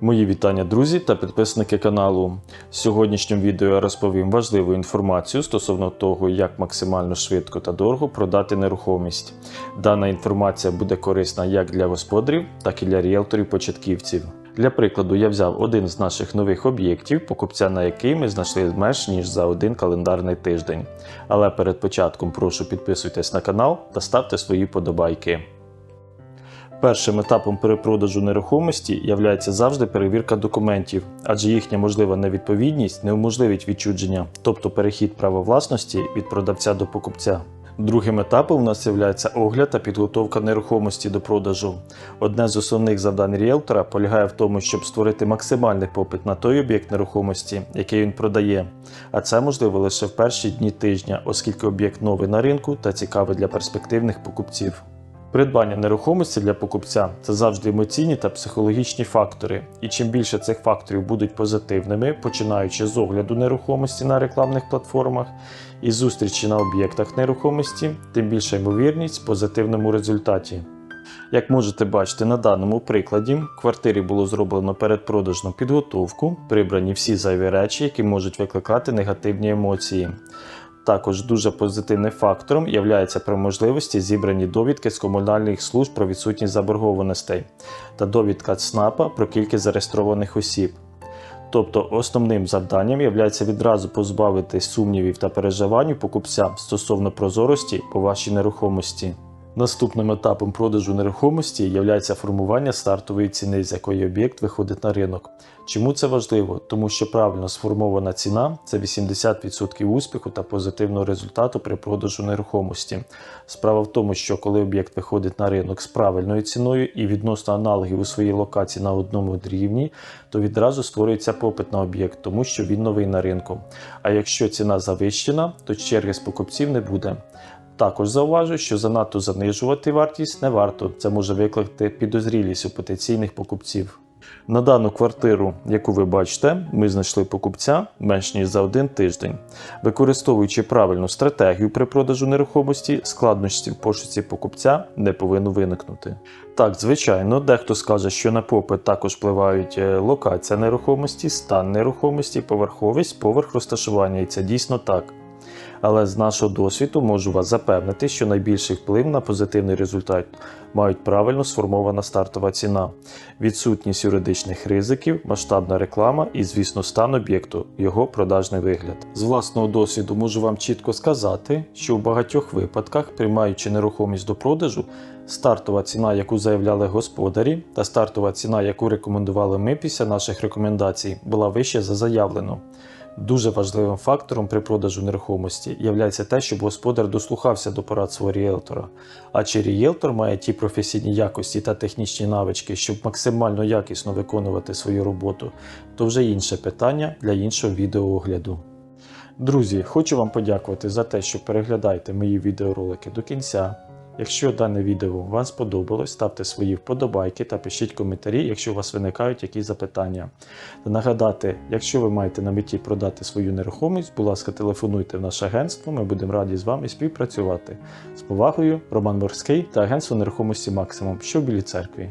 Мої вітання, друзі та підписники каналу. В сьогоднішньому відео я розповім важливу інформацію стосовно того, як максимально швидко та дорого продати нерухомість. Дана інформація буде корисна як для господарів, так і для ріелторів-початківців. Для прикладу, я взяв один з наших нових об'єктів, покупця на який ми знайшли менш ніж за один календарний тиждень. Але перед початком прошу підписуйтесь на канал та ставте свої подобайки. Першим етапом перепродажу нерухомості є завжди перевірка документів, адже їхня можлива невідповідність не уможливить відчудження, тобто перехід права власності від продавця до покупця. Другим етапом у нас є огляд та підготовка нерухомості до продажу. Одне з основних завдань ріелтора полягає в тому, щоб створити максимальний попит на той об'єкт нерухомості, який він продає. А це можливо лише в перші дні тижня, оскільки об'єкт новий на ринку та цікавий для перспективних покупців. Придбання нерухомості для покупця це завжди емоційні та психологічні фактори, і чим більше цих факторів будуть позитивними, починаючи з огляду нерухомості на рекламних платформах і зустрічі на об'єктах нерухомості, тим більша ймовірність в позитивному результаті. Як можете бачити на даному прикладі, в квартирі було зроблено передпродажну підготовку, прибрані всі зайві речі, які можуть викликати негативні емоції. Також дуже позитивним фактором є при можливості зібрані довідки з комунальних служб про відсутність заборгованостей та довідка ЦНАПа про кількість зареєстрованих осіб. Тобто основним завданням є відразу позбавити сумнівів та переживань покупця стосовно прозорості по вашій нерухомості. Наступним етапом продажу нерухомості є формування стартової ціни, з якої об'єкт виходить на ринок. Чому це важливо? Тому що правильно сформована ціна це 80% успіху та позитивного результату при продажу нерухомості. Справа в тому, що коли об'єкт виходить на ринок з правильною ціною і відносно аналогів у своїй локації на одному рівні, то відразу створюється попит на об'єкт, тому що він новий на ринку. А якщо ціна завищена, то черги з покупців не буде. Також зауважу, що занадто занижувати вартість не варто, це може викликати підозрілість у потенційних покупців. На дану квартиру, яку ви бачите, ми знайшли покупця менш ніж за один тиждень. Використовуючи правильну стратегію при продажу нерухомості, складнощі в пошуці покупця не повинно виникнути. Так, звичайно, дехто скаже, що на попит також впливають е, локація нерухомості, стан нерухомості, поверховість, поверх розташування, і це дійсно так. Але з нашого досвіду можу вас запевнити, що найбільший вплив на позитивний результат мають правильно сформована стартова ціна, відсутність юридичних ризиків, масштабна реклама і, звісно, стан об'єкту, його продажний вигляд. З власного досвіду можу вам чітко сказати, що в багатьох випадках, приймаючи нерухомість до продажу, стартова ціна, яку заявляли господарі, та стартова ціна, яку рекомендували ми після наших рекомендацій, була вища за заявлену. Дуже важливим фактором при продажу нерухомості є те, щоб господар дослухався до порад свого ріелтора. А чи ріелтор має ті професійні якості та технічні навички, щоб максимально якісно виконувати свою роботу, то вже інше питання для іншого відеоогляду. Друзі, хочу вам подякувати за те, що переглядаєте мої відеоролики до кінця. Якщо дане відео вам сподобалось, ставте свої вподобайки та пишіть коментарі, якщо у вас виникають якісь запитання. Та нагадати, якщо ви маєте на меті продати свою нерухомість, будь ласка, телефонуйте в наше агентство, ми будемо раді з вами співпрацювати. З повагою, Роман Морський та агентство нерухомості Максимум, що в Білій церкві.